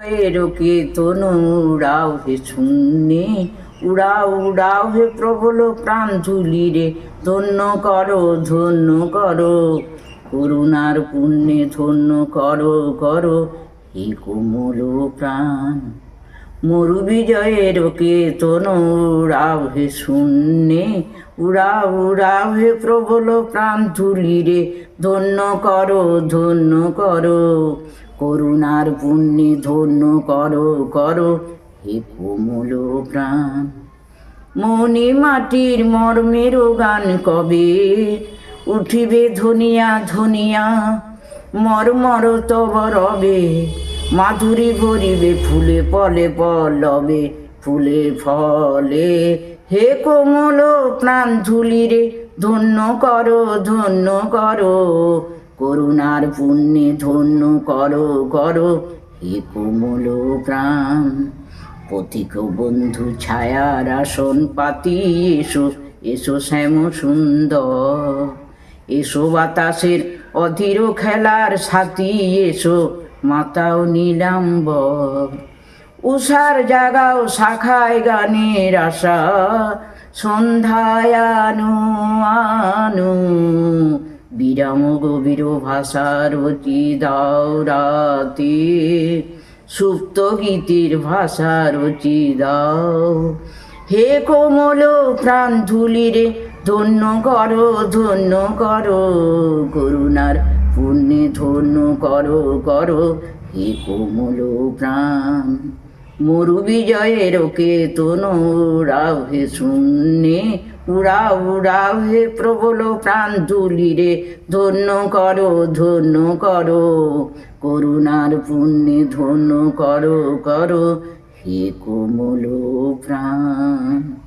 এরকে তনু উড়াও হে শূন্যে, উড়াও উড়াও হে প্রবল প্রাণ ঝুলি রে, ধন্য করো ধন্য করো, করুণার পুণ্যে ধন্য করো করো হে কোমল প্রাণ। মরু বিজয়ের কেতন উড়াও হে শূন্যে। উড়াও উড়াও হে প্রবল প্রাণ তুলি রে, ধন্য করো ধন্য করো। করুণার পুণ্যে ধন্য করো করো হে কোমল প্রাণ। মনি মাটির মর্মের গান কবে? উঠিবে ধনিয়া ধনিয়া, মর্মর তব রবে। মাধুরী ভরিবে ফুলে পলে পলবে ফুলে ফলে। হে কোমল প্রাণ ধুলি রে, ধন্য করো ধন্য করো। করুণার পুণ্যে ধন্য করো করো। হে কোমল প্রাণ, পথিক বন্ধু ছায়ার আসন পাতি, এসো এসো শ্যাম সুন্দর। এসো বাতাসের অধীর খেলার সাথী, এসো মাতাও নীলাম্বর। উষার জাগাও শাখায় গানের আশা। সন্ধ্যায় আনু আনু। বিরাম গভীর ভাষার অতি দাও রাতে। সুপ্ত গীতির ভাষা রচি দাও। হে কোমল প্রাণ ধুলি রে ধন্য করো ধন্য করো। করুণার পুণ্যে ধন্য করো করো হে কোমল প্রাণ। মরু বিজয়ের কেতন উড়াও হে শূন্যে, উড়াও উড়াও হে প্রবল প্রাণ তুলি রে ধন্য করো ধন্য করো, করুণার পুণ্যে ধন্য করো করো হে কোমল প্রাণ।